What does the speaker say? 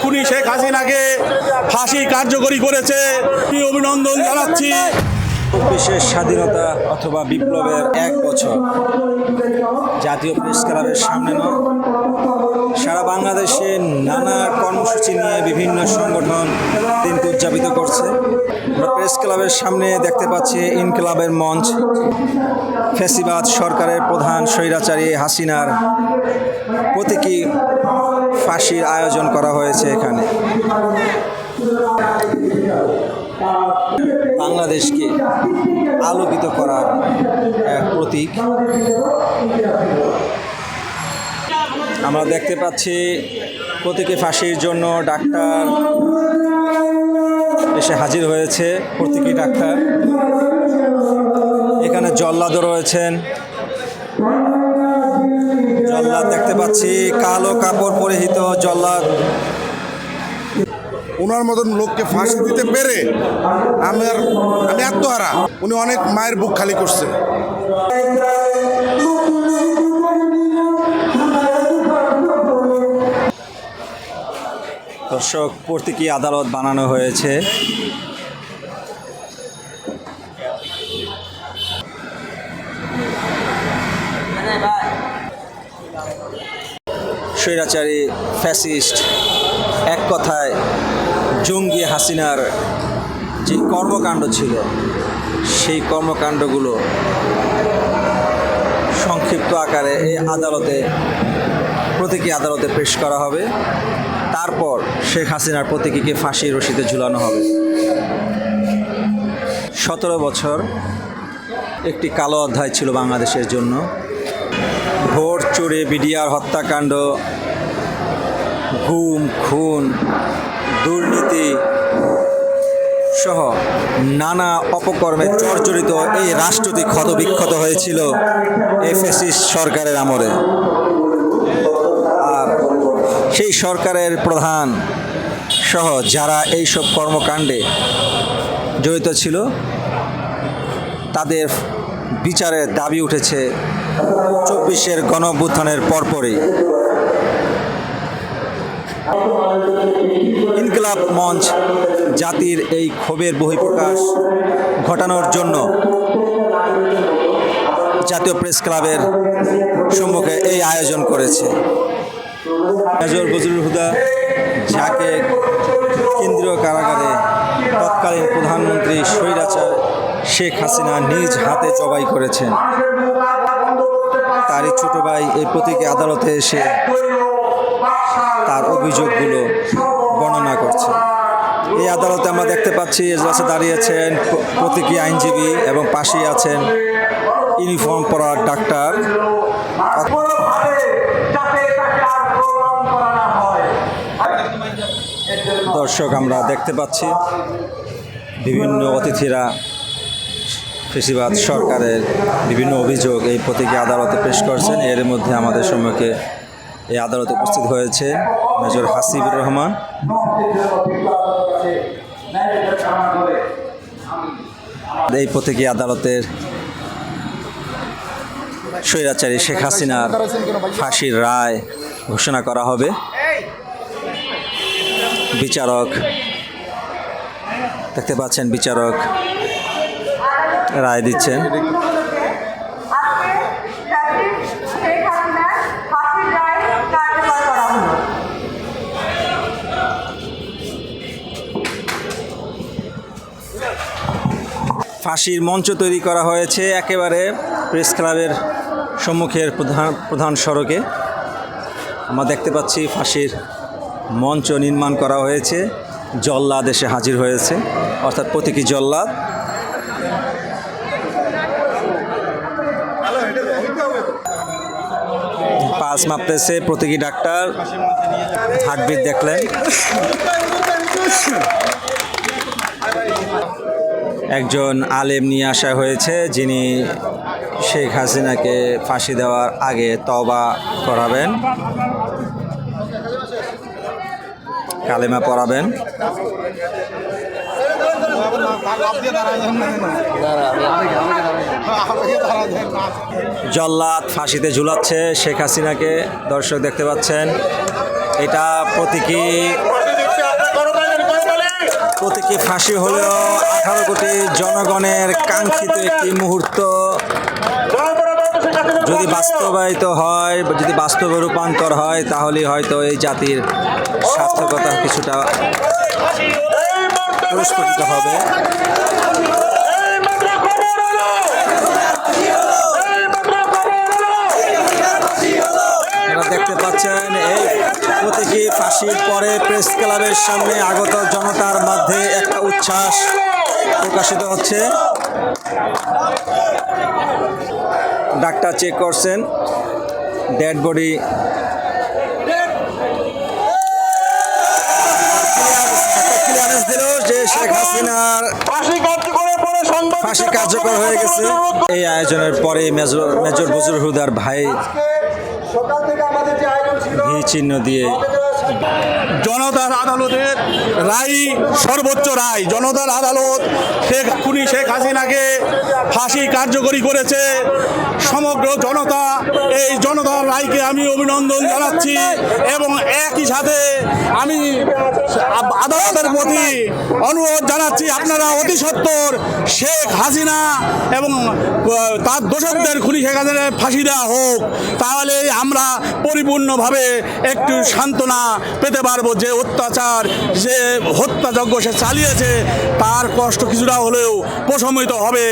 খুনি শেখ হাসিনাকে ফাঁসি কার্যকরী করেছে। কি অভিনন্দন জানাচ্ছি। বিশেষ স্বাধীনতা অথবা বিপ্লবের এক বছর। জাতীয় প্রেস ক্লাবের সামনে নয়। সারা বাংলাদেশে নানা কর্মসূচি নিয়ে বিভিন্ন সংগঠন উদযাপিত করছে। আমরা প্রেস ক্লাবের সামনে দেখতে পাচ্ছি ইনকলাবের মঞ্চ। ফেসিবাদ সরকারের প্রধান স্বৈরাচারী হাসিনার প্রতীকী ফাঁসির আয়োজন করা হয়েছে এখানে। বাংলাদেশকে আলোকিত করার এক প্রতীক। আমরা দেখতে পাচ্ছি প্রতীকী ফাঁসির জন্য ডাক্তার এসে হাজির হয়েছে প্রতীকী ডাক্তার। এখানে জল্লাদও রয়েছেন। জল্লাদ দেখতে পাচ্ছি, কালো কাপড় পরিহিত জল্লাদ। ওনার মতন লোককে ফাঁসি দিতে পেরে আমার আমি আত্মহারা। উনি অনেক মায়ের বুক খালি করছে। দর্শক, প্রতীকী আদালত বানানো হয়েছে। স্বৈরাচারী, ফ্যাসিস্ট, এক কথায় জঙ্গি হাসিনার যে কর্মকাণ্ড ছিল, সেই কর্মকাণ্ডগুলো সংক্ষিপ্ত আকারে এই আদালতে, প্রতীকী আদালতে পেশ করা হবে। তারপর শেখ হাসিনার প্রতীকীকে ফাঁসি রশিতে ঝুলানো হবে। সতেরো বছর একটি কালো অধ্যায় ছিল বাংলাদেশের জন্য। ভোট চুরি, বিডিআর হত্যাকাণ্ড গুম খুন, দুর্নীতি সহ নানা অপকর্মে জর্জরিত এই রাষ্ট্রটি ক্ষতবিক্ষত হয়েছিল এই ফ্যাসিস্ট সরকারের আমলে। সেই সরকারের প্রধান সহ যারা এইসব কর্মকাণ্ডে জড়িত ছিল, তাদের বিচারের দাবি উঠেছে চব্বিশের গণঅভ্যুত্থানের পরপরই। ইনকলাব মঞ্চ জাতির এই ক্ষোভের বহিঃপ্রকাশ ঘটানোর জন্য জাতীয় প্রেস ক্লাবের সম্মুখে এই আয়োজন করেছে। মেজর বজরুল হুদা যাকে কেন্দ্রীয় কারাগারে তৎকালীন প্রধানমন্ত্রী স্বৈরাচার শেখ হাসিনা নিজ হাতে জবাই করেছেন। তারই ছোট ভাই এই প্রতীকী আদালতে এসে তার অভিযোগগুলো বর্ণনা করছে। এই আদালতে আমরা দেখতে পাচ্ছি, এজলাসে দাঁড়িয়েছেন প্রতীকী আইনজীবী এবং পাশেই আছেন ইউনিফর্ম পরা ডাক্তার। দর্শক, আমরা দেখতে পাচ্ছি বিভিন্ন অতিথিরা কৃষিবাদ সরকারের বিভিন্ন অভিযোগ এই প্রতীকী আদালতে পেশ করছেন। এর মধ্যে আমাদের সম্মুখে এই আদালতে উপস্থিত হয়েছে মেজর হাসিবুর রহমান। এই প্রতীকী আদালতের স্বৈরাচারী শেখ হাসিনার ফাঁসির রায় ঘোষণা করা হবে। বিচারক, দেখতে পাচ্ছেন বিচারক রায় দিচ্ছেন। ফাঁসির মঞ্চ তৈরি করা হয়েছে একেবারে প্রেস ক্লাবের সম্মুখের প্রধান প্রধান সড়কে। আমরা দেখতে পাচ্ছি ফাঁসির মঞ্চ নির্মাণ করা হয়েছে। জল্লাদ এসে হাজির হয়েছে। অর্থাৎ প্রতীকী জল্লাদ। পাস মাপতেছে প্রতীকী ডাক্তার হার্টবিট দেখলেন। একজন আলেম নিয়ে আসা হয়েছে, যিনি শেখ হাসিনাকে ফাঁসি দেওয়ার আগে তবা করাবেন। কালেমা পড়াবেন। জল্লাদ ফাঁসিতে ঝুলাচ্ছে শেখ হাসিনাকে, দর্শক দেখতে পাচ্ছেন। এটা প্রতীকী প্রতীকী ফাঁসি হলেও আঠারো কোটি জনগণের কাঙ্ক্ষিত একটি মুহূর্ত যদি বাস্তবায়িত হয়, যদি বাস্তবে রূপান্তর হয় তাহলে হয়তো এই জাতির সার্থকতা কিছুটা পুরস্কৃত হবে। দেখতে পাচ্ছেন, এই প্রতীকী ফাঁসির পরে প্রেস ক্লাবের সামনে আগত জনতার মধ্যে একটা উচ্ছ্বাস প্রকাশিত হচ্ছে। ডাক্তার চেক করছেন। Dead body. যে শেখ হাসিনার ফাঁসি কার্যকর হয়ে গেছে। এই আয়োজনের পরে মেজর মেজর বজর হুদার ভাই ভি চিহ্ন দিয়ে জনতার আদালতের রায় সর্বোচ্চ রায়। জনতার আদালত শেখ খুনি শেখ হাসিনাকে ফাঁসি কার্যকরী করেছে। সমগ্র জনতা, এই জনতার রায়কে আমি অভিনন্দন জানাচ্ছি এবং একই সাথে আমি আদালতের প্রতি অনুরোধ জানাচ্ছি, আপনারা অতি সত্বর শেখ হাসিনা এবং তার দোষকদের খুনি শেখ ফাঁসি দেওয়া হোক, তাহলে আমরা পরিপূর্ণভাবে একটু সান্ত্বনা পেতে পারব। যে অত্যাচার, যে হত্যাযজ্ঞ সে চালিয়েছে, তার কষ্ট কিছুটা হলেও প্রশমিত হবে।